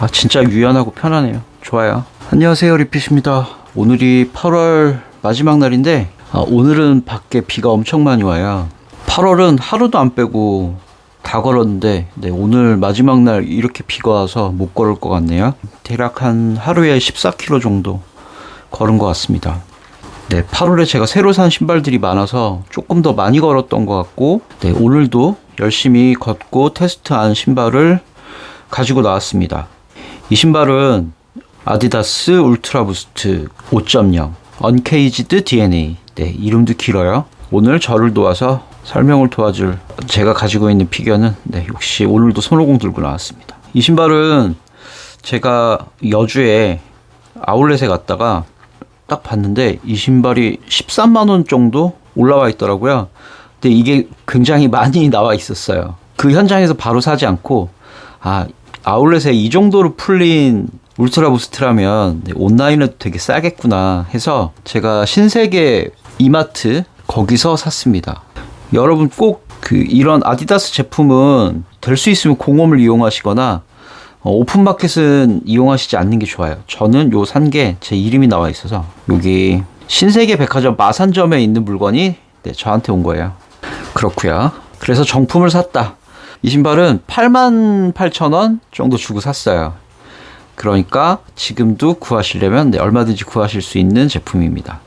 아, 진짜 유연하고 편하네요. 좋아요. 안녕하세요, 리핏입니다. 오늘이 8월 마지막 날인데, 아, 오늘은 밖에 비가 엄청 많이 와요. 8월은 하루도 안 빼고 다 걸었는데, 네, 오늘 마지막 날 이렇게 비가 와서 못 걸을 것 같네요. 대략 한 하루에 14km 정도 걸은 것 같습니다. 네, 8월에 제가 새로 산 신발들이 많아서 조금 더 많이 걸었던 것 같고, 네, 오늘도 열심히 걷고 테스트한 신발을 가지고 나왔습니다. 이 신발은 아디다스 울트라 부스트 5.0 언케이지드 DNA. 네, 이름도 길어요. 오늘 저를 도와서 설명을 도와줄 제가 가지고 있는 피겨는 네, 역시 오늘도 손오공 들고 나왔습니다. 이 신발은 제가 여주에 아울렛에 갔다가 딱 봤는데 이 신발이 13만 원 정도 올라와 있더라고요. 근데 이게 굉장히 많이 나와 있었어요. 그 현장에서 바로 사지 않고 아 아울렛에 이 정도로 풀린 울트라 부스트라면 네, 온라인에도 되게 싸겠구나 해서 제가 신세계 이마트 거기서 샀습니다. 여러분 꼭 그 이런 아디다스 제품은 될 수 있으면 공홈을 이용하시거나 어, 오픈마켓은 이용하시지 않는 게 좋아요. 저는 요 산 게 제 이름이 나와 있어서 여기 신세계 백화점 마산점에 있는 물건이 네, 저한테 온 거예요. 그렇고요. 그래서 정품을 샀다. 이 신발은 8만 8천 원 정도 주고 샀어요. 그러니까 지금도 구하시려면 네, 얼마든지 구하실 수 있는 제품입니다.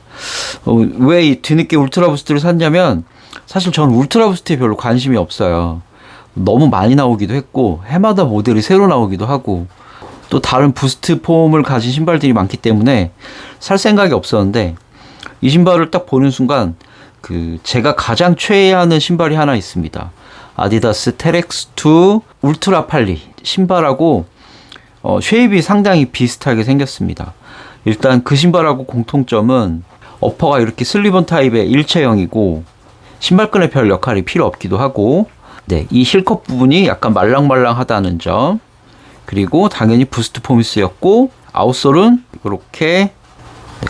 어, 왜 이 뒤늦게 울트라 부스트를 샀냐면 사실 저는 울트라 부스트에 별로 관심이 없어요. 너무 많이 나오기도 했고 해마다 모델이 새로 나오기도 하고 또 다른 부스트 폼을 가진 신발들이 많기 때문에 살 생각이 없었는데 이 신발을 딱 보는 순간 그 제가 가장 최애하는 신발이 하나 있습니다. 아디다스 테렉스2 울트라 팔리 신발하고 어, 쉐입이 상당히 비슷하게 생겼습니다. 일단 그 신발하고 공통점은 어퍼가 이렇게 슬리번 타입의 일체형이고 신발끈에 별 역할이 필요 없기도 하고 네, 이 힐컵 부분이 약간 말랑말랑하다는 점 그리고 당연히 부스트 쓰였고 아웃솔은 이렇게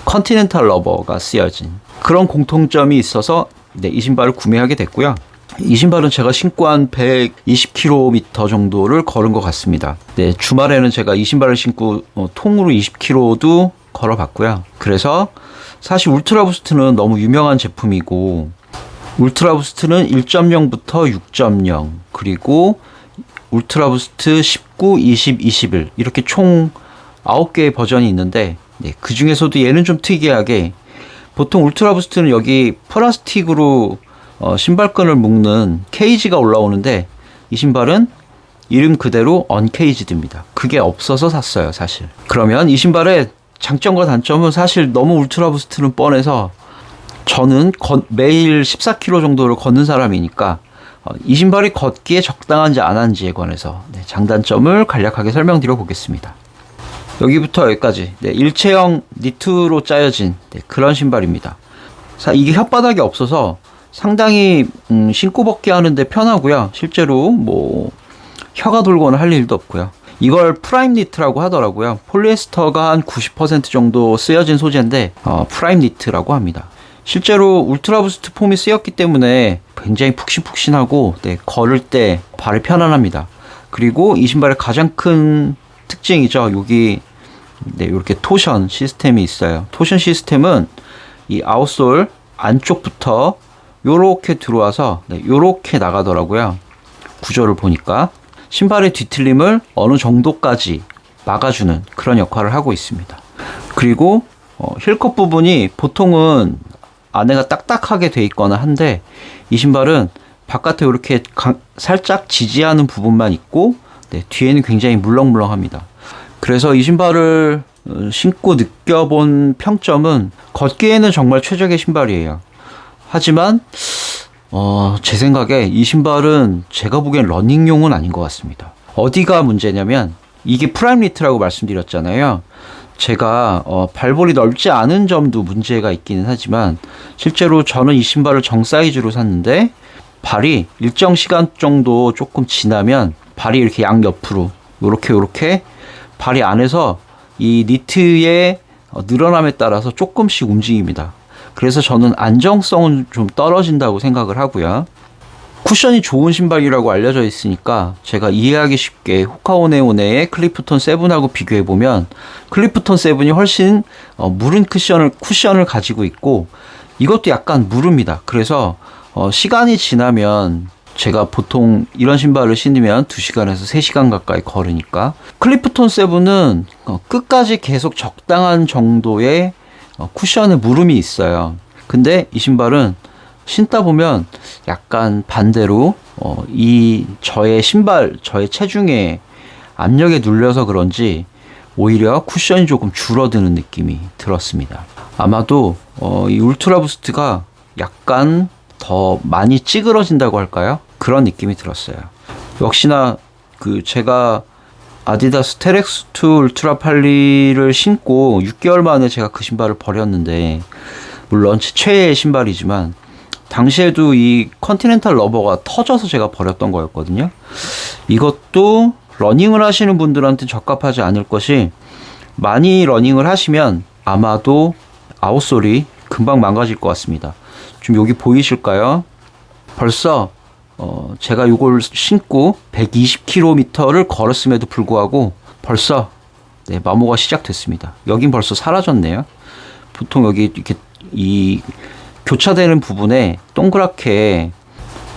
컨티넨탈 러버가 쓰여진 그런 공통점이 있어서 네, 이 신발을 구매하게 됐고요. 이 신발은 제가 신고 한 120km 정도를 걸은 것 같습니다. 네, 주말에는 제가 이 신발을 신고 어, 통으로 20km도 걸어봤고요. 그래서 사실 울트라 부스트는 너무 유명한 제품이고 울트라 부스트는 1.0부터 6.0 그리고 울트라 부스트 19, 20, 21 이렇게 총 9개의 버전이 있는데 네, 그 중에서도 얘는 좀 특이하게 보통 울트라 부스트는 여기 플라스틱으로 어, 신발끈을 묶는 케이지가 올라오는데 이 신발은 이름 그대로 언케이지드입니다. 그게 없어서 샀어요, 사실. 그러면 이 신발의 장점과 단점은 사실 너무 울트라 부스트는 뻔해서 저는 거- 매일 14km 정도를 걷는 사람이니까 어, 이 신발이 걷기에 적당한지 안 한지에 관해서 네, 장단점을 간략하게 설명드려 보겠습니다. 여기부터 여기까지 네, 일체형 니트로 짜여진 네, 그런 신발입니다. 사- 이게 혓바닥이 없어서 상당히 음, 신고 벗기 하는데 편하고요. 실제로 뭐 혀가 돌거나 할 일도 없고요. 이걸 프라임 니트라고 하더라고요. 폴리에스터가 한 90% 정도 쓰여진 소재인데 어, 프라임 니트라고 합니다. 실제로 울트라 부스트 폼이 쓰였기 때문에 굉장히 푹신푹신하고 네, 걸을 때 발이 편안합니다. 그리고 이 신발의 가장 큰 특징이죠. 여기 네, 이렇게 토션 시스템이 있어요. 토션 시스템은 이 아웃솔 안쪽부터 요렇게 들어와서 네, 요렇게 나가더라고요. 구조를 보니까 신발의 뒤틀림을 어느 정도까지 막아주는 그런 역할을 하고 있습니다. 그리고 어, 힐컵 부분이 보통은 안에가 딱딱하게 돼 있거나 한데 이 신발은 바깥에 이렇게 가- 살짝 지지하는 부분만 있고 네, 뒤에는 굉장히 물렁물렁합니다. 그래서 이 신발을 어, 신고 느껴본 평점은 걷기에는 정말 최적의 신발이에요. 하지만 어, 제 생각에 이 신발은 제가 보기엔 러닝용은 아닌 것 같습니다. 어디가 문제냐면 이게 프라임 니트라고 말씀드렸잖아요. 제가 어, 발볼이 넓지 않은 점도 문제가 있기는 하지만 실제로 저는 이 신발을 정 사이즈로 샀는데 발이 일정 시간 정도 조금 지나면 발이 이렇게 양 옆으로 요렇게 요렇게 발이 안에서 이 니트의 어, 늘어남에 따라서 조금씩 움직입니다. 그래서 저는 안정성은 좀 떨어진다고 생각을 하고요. 쿠션이 좋은 신발이라고 알려져 있으니까 제가 이해하기 쉽게 호카오네오네의 클리프톤 세븐하고 비교해 보면 클리프톤 세븐이 훨씬 어, 무른 쿠션을 쿠션을 가지고 있고 이것도 약간 무릅니다. 그래서 어, 시간이 지나면 제가 보통 이런 신발을 신으면 2시간에서 3시간 가까이 걸으니까 클리프톤 세븐은 어, 끝까지 계속 적당한 정도의 어, 쿠션의 무름이 있어요. 근데 이 신발은 신다 보면 약간 반대로 어, 이 저의 신발, 저의 체중에 압력에 눌려서 그런지 오히려 쿠션이 조금 줄어드는 느낌이 들었습니다. 아마도 어, 이 울트라 부스트가 약간 더 많이 찌그러진다고 할까요? 그런 느낌이 들었어요. 역시나 그 제가 아디다스 테렉스2 울트라 팔리를 신고 6개월 만에 제가 그 신발을 버렸는데 물론 제 최애의 신발이지만 당시에도 이 컨티넨탈 러버가 터져서 제가 버렸던 거였거든요. 이것도 러닝을 하시는 분들한테 적합하지 않을 것이 많이 러닝을 하시면 아마도 아웃솔이 금방 망가질 것 같습니다. 지금 여기 보이실까요? 벌써 어, 제가 이걸 신고 120km를 걸었음에도 불구하고 벌써 네, 마모가 시작됐습니다. 여긴 벌써 사라졌네요. 보통 여기 이렇게 이 교차되는 부분에 동그랗게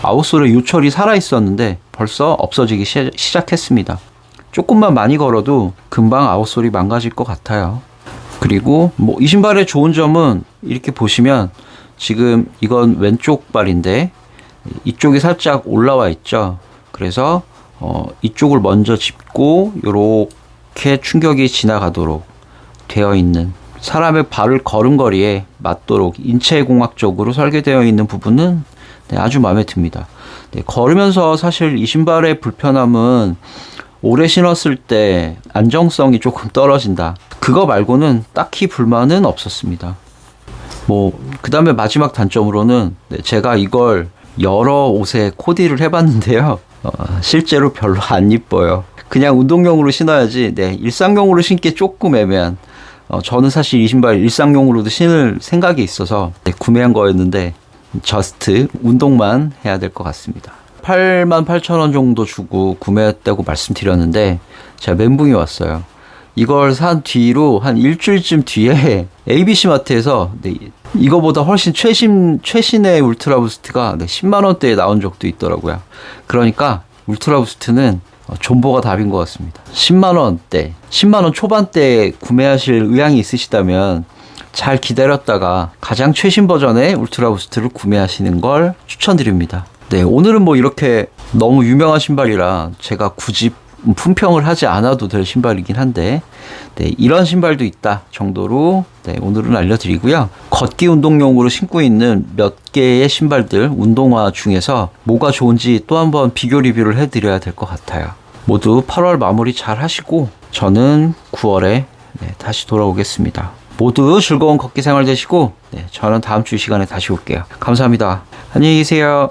아웃솔의 요철이 살아 있었는데 벌써 없어지기 시, 시작했습니다. 조금만 많이 걸어도 금방 아웃솔이 망가질 것 같아요. 그리고 뭐 이 신발의 좋은 점은 이렇게 보시면 지금 이건 왼쪽 발인데 이쪽이 살짝 올라와 있죠. 그래서 어, 이쪽을 먼저 짚고 이렇게 충격이 지나가도록 되어 있는 사람의 발을 걸음걸이에 맞도록 인체공학적으로 설계되어 있는 부분은 네, 아주 마음에 듭니다. 네, 걸으면서 사실 이 신발의 불편함은 오래 신었을 때 안정성이 조금 떨어진다. 그거 말고는 딱히 불만은 없었습니다. 뭐, 그 다음에 마지막 단점으로는 네, 제가 이걸 여러 옷에 코디를 해봤는데요. 어, 실제로 별로 안 이뻐요. 그냥 운동용으로 신어야지, 네, 일상용으로 신기 조금 애매한. 어, 저는 사실 이 신발 일상용으로도 신을 생각이 있어서 네, 구매한 거였는데, 저스트 운동만 해야 될 것 같습니다. 8만 8천 원 정도 주고 구매했다고 말씀드렸는데, 제가 멘붕이 왔어요. 이걸 산 뒤로 한 일주일쯤 뒤에 ABC 마트에서 네, 이거보다 훨씬 최신 최신의 울트라 부스트가 네, 10만 원대에 나온 적도 있더라고요. 그러니까 울트라 부스트는 어, 존버가 답인 것 같습니다. 10만 원대, 10만 원 초반대에 구매하실 의향이 있으시다면 잘 기다렸다가 가장 최신 버전의 울트라 부스트를 구매하시는 걸 추천드립니다. 네, 오늘은 뭐 이렇게 너무 유명한 신발이라 제가 굳이 품평을 하지 않아도 될 신발이긴 한데 네, 이런 신발도 있다 정도로 네, 오늘은 알려드리고요. 걷기 운동용으로 신고 있는 몇 개의 신발들 운동화 중에서 뭐가 좋은지 또 한번 비교 리뷰를 해드려야 될 것 같아요. 모두 8월 마무리 잘 하시고 저는 9월에 네, 다시 돌아오겠습니다. 모두 즐거운 걷기 생활 되시고 네, 저는 다음 주 이 시간에 다시 올게요. 감사합니다. 안녕히 계세요.